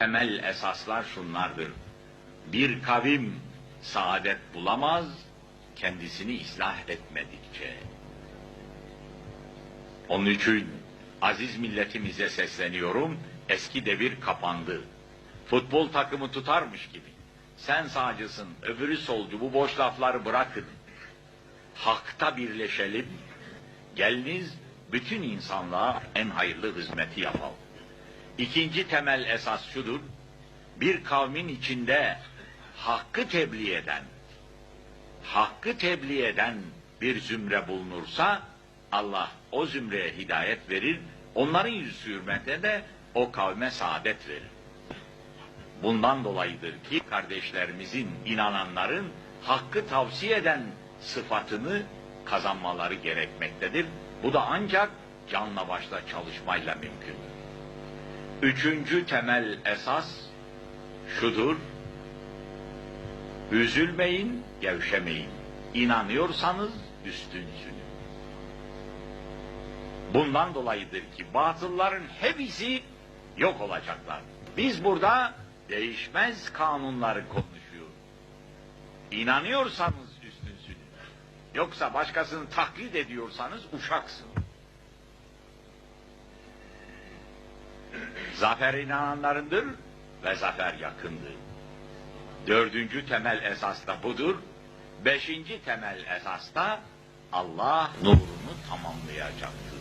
Temel esaslar şunlardır. Bir kavim saadet bulamaz, kendisini ıslah etmedikçe. Onun için aziz milletimize sesleniyorum, eski devir kapandı. Futbol takımı tutarmış gibi. Sen sağcısın, öbürü solcu, bu boş lafları bırakın. Hakta birleşelim, geliniz bütün insanlığa en hayırlı hizmeti yapalım. İkinci temel esas şudur, bir kavmin içinde hakkı tebliğ eden, hakkı tebliğ eden bir zümre bulunursa, Allah o zümreye hidayet verir, onların yüz hürmetine de o kavme saadet verir. Bundan dolayıdır ki kardeşlerimizin, inananların hakkı tavsiye eden sıfatını kazanmaları gerekmektedir. Bu da ancak canla başla çalışmayla mümkündür. Üçüncü temel esas şudur. Üzülmeyin, gevşemeyin. İnanıyorsanız üstünsünüz. Bundan dolayıdır ki batılların hepsi yok olacaklar. Biz burada değişmez kanunları konuşuyoruz. İnanıyorsanız üstünsünüz. Yoksa başkasını taklit ediyorsanız uşaksın. Zafer inananlarındır ve zafer yakındır. Dördüncü temel esas da budur. Beşinci temel esas da Allah nurunu tamamlayacaktır.